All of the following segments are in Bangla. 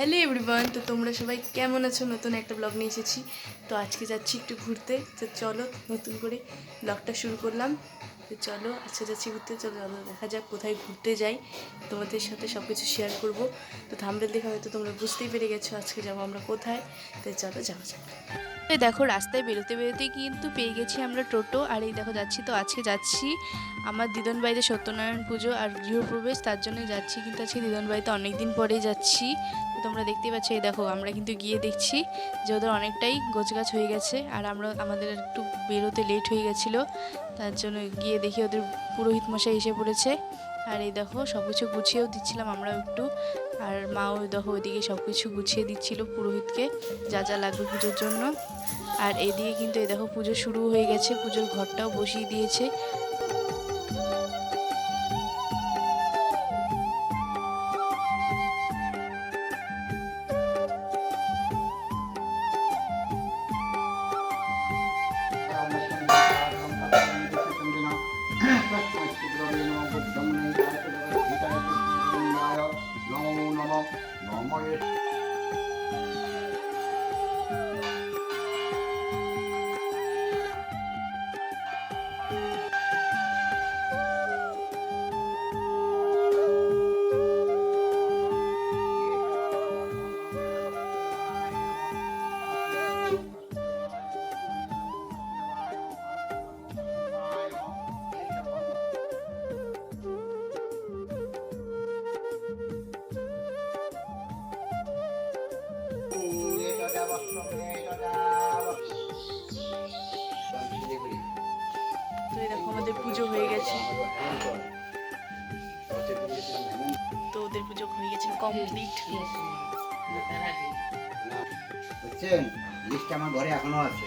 হ্যালো এভরিওয়ান তো তোমরা সবাই কেমন আছো? নতুন একটা ব্লগ নিয়ে এসেছি। তো আজকে যাচ্ছি একটু ঘুরতে। তো চলো, নতুন করে ব্লগটা শুরু করলাম। তো চলো, আজকে যাচ্ছি ঘুরতে। চলো চলো দেখা যাক কোথায় ঘুরতে যাই। তোমাদের সাথে সব কিছু শেয়ার করব। তো থামবেল দেখে হয়তো তোমরা বুঝতেই পেরে গেছো আজকে যাব আমরা কোথায়। তো চলো, যাওয়া যাক। এই দেখো, রাস্তায় বেরোতে বেরোতেই কিন্তু পেয়ে গেছি আমরা টোটো। আর এই দেখো, যাচ্ছি তো, আজকে যাচ্ছি আমার দিদন বাড়িতে সত্যনারায়ণ পুজো আর গৃহপ্রবেশ, তার জন্য যাচ্ছি কিন্তু আজকে দিদন বাড়িতে অনেক দিন পরেই যাচ্ছি। তোমরা দেখতেই পাচ্ছ, এই দেখো, আমরা কিন্তু গিয়ে দেখছি যে ওদের অনেকটাই গোছগাছ হয়ে গেছে আর আমরা, আমাদের একটু বেরোতে লেট হয়ে গেছিল, তার জন্য গিয়ে দেখি ওদের পুরোহিত মশাই এসে পড়েছে। আর এই দেখো সব কিছু গুছিয়েও দিচ্ছিলাম আমরা একটু। আর মাও দেখো ওইদিকে সব কিছু গুছিয়ে দিচ্ছিল পুরোহিতকে, যা যা লাগবে পুজোর জন্য। আর এদিকে কিন্তু এই দেখো পুজো শুরু হয়ে গেছে, পুজোর ঘরটাও বসিয়ে দিয়েছে। moje তো দেখো আমাদের পুজো হয়ে গেছে। তো ওদের পুজো হয়ে গেছে কমপ্লিট আমার ঘরে এখনও আছে।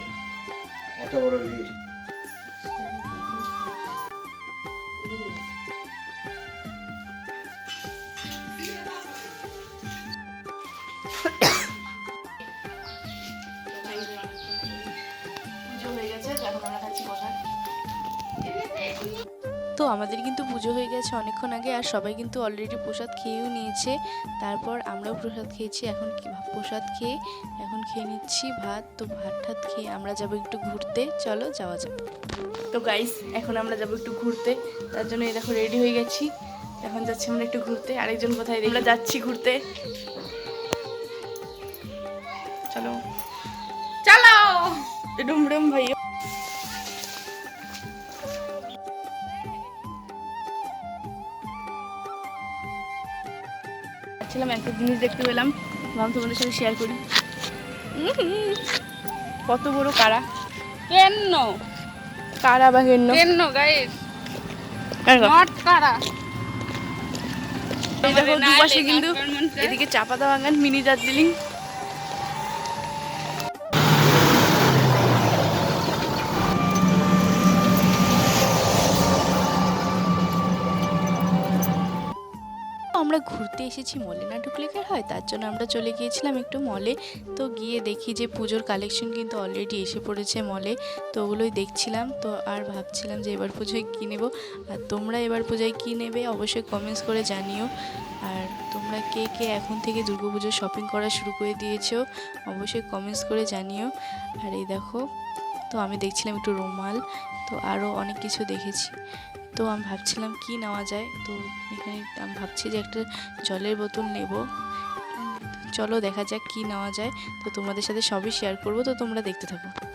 এত বড় লিস্ট আমাদের কিন্তু পুজো হয়ে গেছে অনেকক্ষণ আগে আর সবাই কিন্তু অলরেডি প্রসাদ খেয়েও নিয়েছে। তারপর আমরাও প্রসাদ খেয়েছি, এখন প্রসাদ খেয়ে এখন খেয়ে নিচ্ছি ভাত। তো ভাত ঠাত খেয়ে আমরা যাব একটু ঘুরতে। চলো যাওয়া যাক। তো গাইস এখন আমরা যাব একটু ঘুরতে। তার জন্য এই দেখো রেডি হয়ে গেছি। এখন যাচ্ছি আমরা একটু ঘুরতে। আরেকজন কোথায় আমরা যাচ্ছি ঘুরতে। চলো। চলো ডুম ডুম ভাই। ছিলাম একটা জিনিস দেখতে পেলাম ভাবলাম তোমাদের সাথে শেয়ার করি। কত বড় কারা? কেন কারা বা কেন কেন গাইস নট কারা। দেখো দুপাশে কিন্তু এদিকে চাপাতা বাগান মিনি দার্জিলিং। ঘুরতে এসেছি, মলে না ঢুকলে কি হয়? তার জন্য আমরা চলে গিয়েছিলাম একটু মলে। তো গিয়ে দেখি যে পুজোর কালেকশন কিন্তু অলরেডি এসে পড়েছে মলে। তো ওগুলোই দেখছিলাম। তো আর ভাবছিলাম যে এবার পুজোয় কী নেব? আর তোমরা এবার পুজোয় কী নেবে? অবশ্যই কমেন্টস করে জানিও। আর তোমরা কে কে এখন থেকে দুর্গাপুজোর শপিং করা শুরু করে দিয়েছ, অবশ্যই কমেন্টস করে জানিও। আর এই দেখো, তো আমি দেখছিলাম একটু রুমাল। তো আরও অনেক কিছু দেখেছি। তো আমি ভাবছিলাম কি নেওয়া যায়? তো এখানে আমি ভাবছি যে একটা জলের বোতল নেব। চলো দেখা যাক কি নেওয়া যায়। তো তোমাদের সাথে সবই শেয়ার করব। তো তোমরা দেখতে থাকো।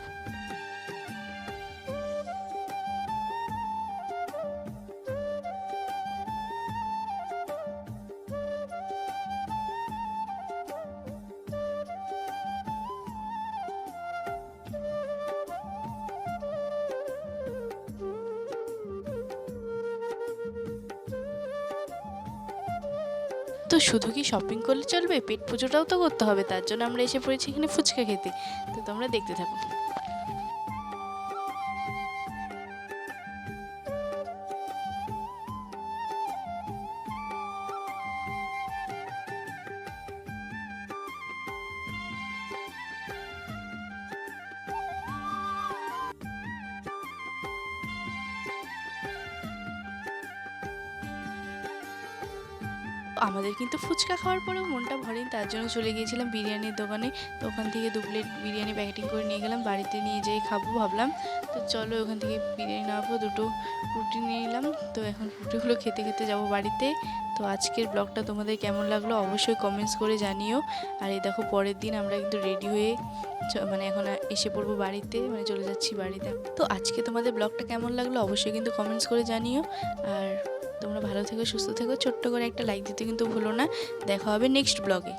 তো শুধু কি শপিং করলে চলবে? পেট পুজোটাও তো করতে হবে, তার জন্য আমরা এসে পড়েছি এখানে ফুচকা খেতে। তো তোমরা দেখতে থাকো। আমাদের কিন্তু ফুচকা খাওয়ার পরেও মনটা ভরেনি তার জন্য চলে গিয়েছিলাম বিরিয়ানির দোকানে। তো ওখান থেকে দু প্লেট বিরিয়ানি প্যাকেটিং করে নিয়ে গেলাম। বাড়িতে নিয়ে যেয়ে খাব ভাবলাম। তো চলো ওখান থেকে বিরিয়ানি নেওয়ার পর দুটো রুটি নিয়ে নিলাম। তো এখন রুটিগুলো খেতে খেতে যাব বাড়িতে। তো আজকের ব্লগটা তোমাদের কেমন লাগল অবশ্যই কমেন্টস করে জানিও। আর এই দেখো পরের দিন আমরা কিন্তু রেডি হয়ে মানে এখন এসে পড়ব বাড়িতে মানে চলে যাচ্ছি বাড়িতে। তো আজকে তোমাদের ব্লগটা কেমন লাগল অবশ্যই কিন্তু কমেন্টস করে জানিও। আর তোমরা ভালো থেকো, সুস্থ থেকো। ছোট্ট করে একটা লাইক দিতে কিন্তু ভুলো না। দেখা হবে নেক্সট ব্লগে